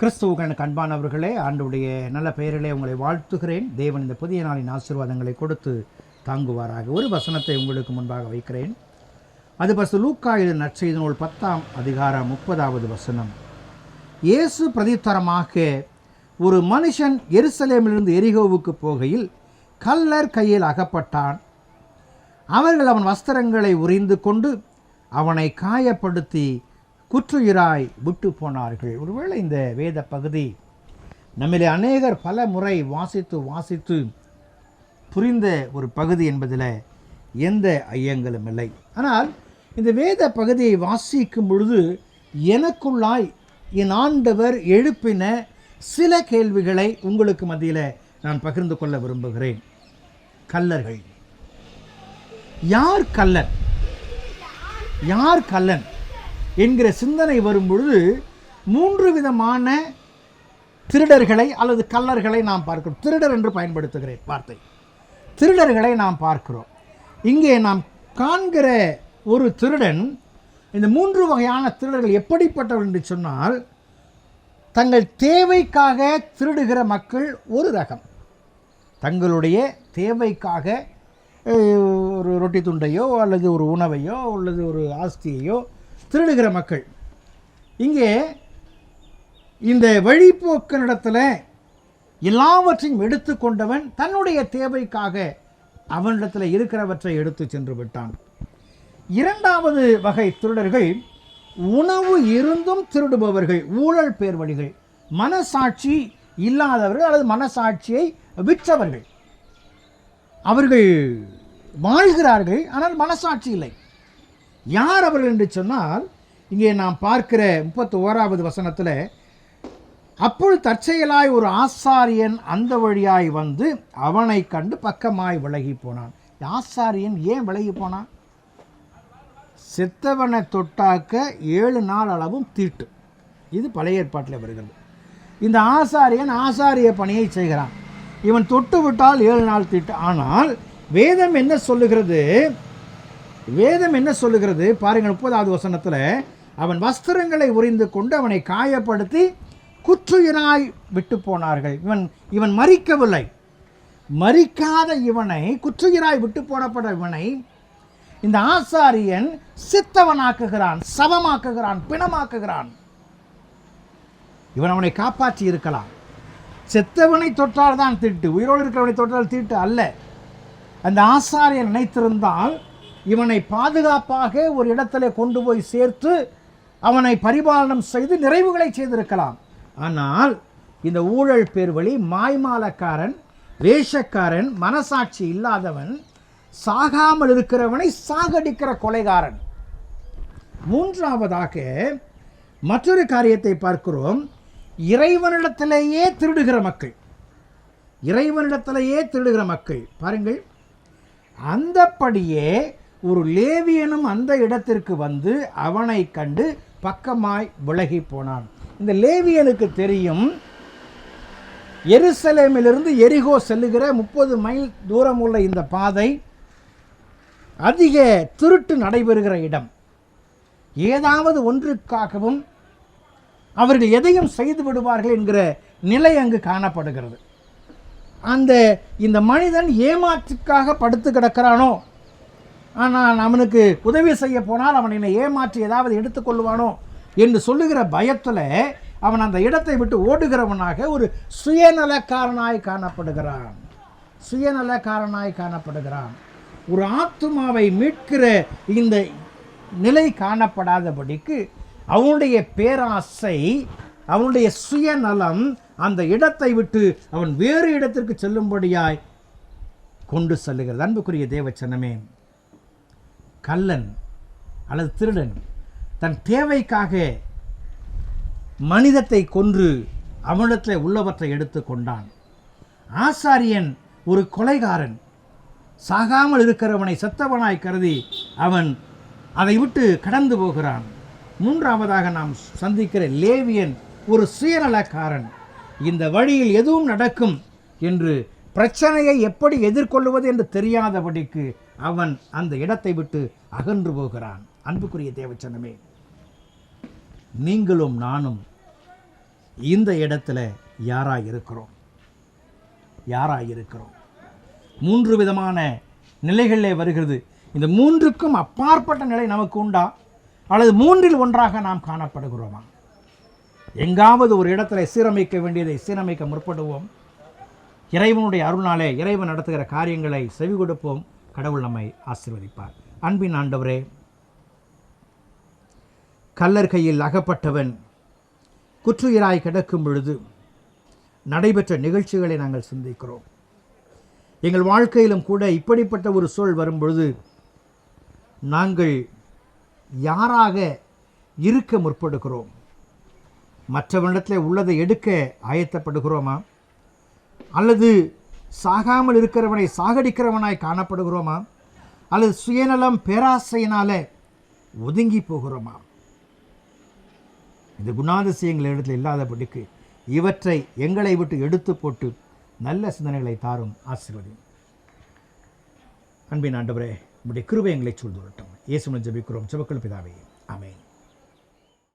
கிறிஸ்துவுக்கு கண்பானவர்களே ஆண்டுடைய நல்ல பெயரிலே உங்களை வாழ்த்துகிறேன். தேவன் இந்த புதிய நாளின் ஆசீர்வாதங்களை கொடுத்து தாங்குவாராக. ஒரு வசனத்தை உங்களுக்கு முன்பாக வைக்கிறேன். அது பஸ் லூக்காயில் நற்செய்தி நூல் பத்தாம் அதிகாரம் முப்பதாவது வசனம். இயேசு பிரதித்தரமாக ஒரு மனுஷன் எருசலேமிலிருந்து எரிகோவுக்கு போகையில் கல்லர் கையில் அகப்பட்டான். அவர்கள் அவன் வஸ்திரங்களை உரிந்து கொண்டு அவனை காயப்படுத்தி குற்றுயிராய் விட்டு போனார்கள். ஒருவேளை இந்த வேத பகுதி நம்மிலே அநேகர் பல முறை வாசித்து வாசித்து புரிந்த ஒரு பகுதி என்பதில் எந்த ஐயங்களும் இல்லை. ஆனால் இந்த வேத பகுதியை வாசிக்கும் பொழுது எனக்குள்ளாய் என் ஆண்டவர் எழுப்பின சில கேள்விகளை உங்களுக்கு மத்தியில் நான் பகிர்ந்து கொள்ள விரும்புகிறேன். கல்லர்கள். யார் கல்லன்? யார் கல்லன்? என்கிற சிந்தனை வரும் பொழுது மூன்று விதமான திருடர்களை அல்லது கல்லர்களை நாம் பார்க்கிறோம். திருடர் என்று பயன்படுத்துகிறேன் வார்த்தை. திருடர்களை நாம் பார்க்கிறோம். இங்கே நாம் காண்கிற ஒரு திருடன் இந்த மூன்று வகையான திருடர்கள் எப்படிப்பட்டவர் என்று சொன்னால் தங்கள் தேவைக்காக திருடுகிற மக்கள் ஒரு ரகம். தங்களுடைய தேவைக்காக ஒரு ரொட்டி துண்டையோ அல்லது ஒரு உணவையோ அல்லது ஒரு ஆஸ்தியையோ திருடுகிற மக்கள். இங்கே இந்த வழிப்போக்கனிடத்தில் எல்லாவற்றையும் எடுத்துக்கொண்டவன் தன்னுடைய தேவைக்காக அவனிடத்தில் இருக்கிறவற்றை எடுத்து சென்று விட்டான். இரண்டாவது வகை திருடர்கள் உணவு இருந்தும் திருடுபவர்கள் ஊழல் பேர் வழிகள் மனசாட்சி இல்லாதவர்கள் அல்லது மனசாட்சியை விற்றவர்கள். அவர்கள் வாழ்கிறார்கள் ஆனால் மனசாட்சி இல்லை. யார் அவர்கள் என்று சொன்னால் இங்கே நாம் பார்க்கிற முப்பத்தி ஓராவது வசனத்தில் அப்பொழுது தற்செயலாய் ஒரு ஆசாரியன் அந்த வழியாய் வந்து அவனை கண்டு பக்கமாய் விலகி போனான். ஆசாரியன் ஏன் விலகி போனான்? செத்தவனை தொட்டாக்க ஏழு நாள் அளவும் தீட்டு. இது பழைய ஏற்பாட்டில் வருகிறது. இந்த ஆசாரியன் ஆசாரிய பணியை செய்கிறான். இவன் தொட்டு விட்டால் ஏழு நாள் தீட்டு. ஆனால் வேதம் என்ன சொல்லுகிறது? வேதம் என்ன சொல்லுகிறது? பாருங்கள் முப்பதாவது வசனத்தில் அவன் வஸ்திரங்களை உறிந்து கொண்டு அவனை காயப்படுத்தி குற்றுயிராய் விட்டு போனார்கள். இவன் இவன் மறிக்கவில்லை மறிக்காத இவனை குற்றுயிராய் விட்டு போடப்பட இவனை இந்த ஆசாரியன் சித்தவனாக்குகிறான் சவமாக்குகிறான் பிணமாக்குகிறான். இவன் அவனை காப்பாற்றி இருக்கலாம். செத்தவனை தொற்றால் தான் தீட்டு உயிரோடு இருக்கிறவனை தொற்றால் தீட்டு அல்ல. அந்த ஆசாரியன் நினைத்திருந்தால் இவனை பாதுகாப்பாக ஒரு இடத்துல கொண்டு போய் சேர்த்து அவனை பரிபாலனம் செய்து நிறைவுகளை செய்திருக்கலாம். ஆனால் இந்த ஊழல் பேர் வழி மாய்மாலக்காரன் வேஷக்காரன் மனசாட்சி இல்லாதவன் சாகாமல் இருக்கிறவனை சாகடிக்கிற கொலைகாரன். மூன்றாவதாக மற்றொரு காரியத்தை பார்க்கிறோம். இறைவனிடத்திலேயே திருடுகிற மக்கள். இறைவனிடத்திலேயே திருடுகிற மக்கள். பாருங்கள். அந்தப்படியே ஒரு லேவியனும் அந்த இடத்திற்கு வந்து அவனை கண்டு பக்கமாய் விலகி போனான். இந்த லேவியனுக்கு தெரியும் எருசலேமிலிருந்து எரிகோ செல்லுகிற முப்பது மைல் தூரம் உள்ள இந்த பாதை அதிக திருட்டு நடைபெறுகிற இடம். ஏதாவது ஒன்றுக்காகவும் அவர்கள் எதையும் செய்து விடுவார்கள் என்கிற நிலை அங்கு காணப்படுகிறது. அந்த இந்த மனிதன் ஏமாற்றுக்காக படுத்து கிடக்கிறானோ? ஆனால் அவனுக்கு உதவி செய்ய போனால் அவன் என்னை ஏமாற்றி ஏதாவது எடுத்துக்கொள்வானோ என்று சொல்லுகிற பயத்தில் அவன் அந்த இடத்தை விட்டு ஓடுகிறவனாக ஒரு சுயநலக்காரனாய் காணப்படுகிறான். சுயநலக்காரனாய் காணப்படுகிறான். ஒரு ஆத்துமாவை மீட்கிற இந்த நிலை காணப்படாதபடிக்கு அவனுடைய பேராசை அவனுடைய சுயநலம் அந்த இடத்தை விட்டு அவன் வேறு இடத்திற்கு செல்லும்படியாய் கொண்டு செல்லுகிறது. அன்புக்குரிய தேவச்சனமே கல்லன் அல்லது திருடன் தன் தேவைக்காக மனிதத்தை கொன்று அவனிடத்தில் உள்ளவற்றை எடுத்து கொண்டான். ஆசாரியன் ஒரு கொலைகாரன். சாகாமல் இருக்கிறவனை செத்தவனாய் கருதி அவன் அதை விட்டு கடந்து போகிறான். மூன்றாவதாக நாம் சந்திக்கிற லேவியன் ஒரு சுயநலக்காரன். இந்த வழியில் எதுவும் நடக்கும் என்று பிரச்சனையை எப்படி எதிர்கொள்வது என்று தெரியாதபடிக்கு அவன் அந்த இடத்தை விட்டு அகன்று போகிறான். அன்புக்குரிய தேவச்சனமே நீங்களும் நானும் இந்த இடத்துல யாராக இருக்கிறோம் யாராக இருக்கிறோம் மூன்று விதமான நிலைகளிலே வருகிறது. இந்த மூன்றுக்கும் அப்பாற்பட்ட நிலை நமக்கு உண்டா? அல்லது மூன்றில் ஒன்றாக நாம் காணப்படுகிறோமா? எங்காவது ஒரு இடத்துல சீரமைக்க வேண்டியதை சீரமைக்க முற்படுவோம்? இறைவனுடைய அருள்னாலே இறைவன் நடத்துகிற காரியங்களை செவி கொடுப்போம் கடவுள் நம்மை ஆசிர்வதிப்பார். அன்பின் ஆண்டவரே கல்லர்கையில் அகப்பட்டவன் குற்றுயிராய் கிடக்கும் பொழுது நடைபெற்ற நிகழ்ச்சிகளை நாங்கள் சிந்திக்கிறோம். எங்கள் வாழ்க்கையிலும் கூட இப்படிப்பட்ட ஒரு சூழல் வரும்பொழுது நாங்கள் யாராக இருக்க முற்படுகிறோம்? மற்றவனிடத்தில் உள்ளதை எடுக்க ஆயத்தப்படுகிறோமா? அல்லது சாகாமல் இருக்கிறவனை சாகடிக்கிறவனாய் காணப்படுகிறோமா? அல்லது சுயநலம் பேராசையினால ஒதுங்கி போகிறோமா? இந்த குணாதிசயங்கள் இடத்துல இல்லாதபடிக்கு இவற்றை எங்களை விட்டு எடுத்து போட்டு நல்ல சிந்தனைகளை தாரும் ஆசீர்வதி அன்பின் ஆண்டவரே உங்களுடைய கிருபை எங்களை சூழ்ந்துரட்டும் இயேசுமன் ஜெபிக்கிறோம். ஜெபக்கள் பிதாவே.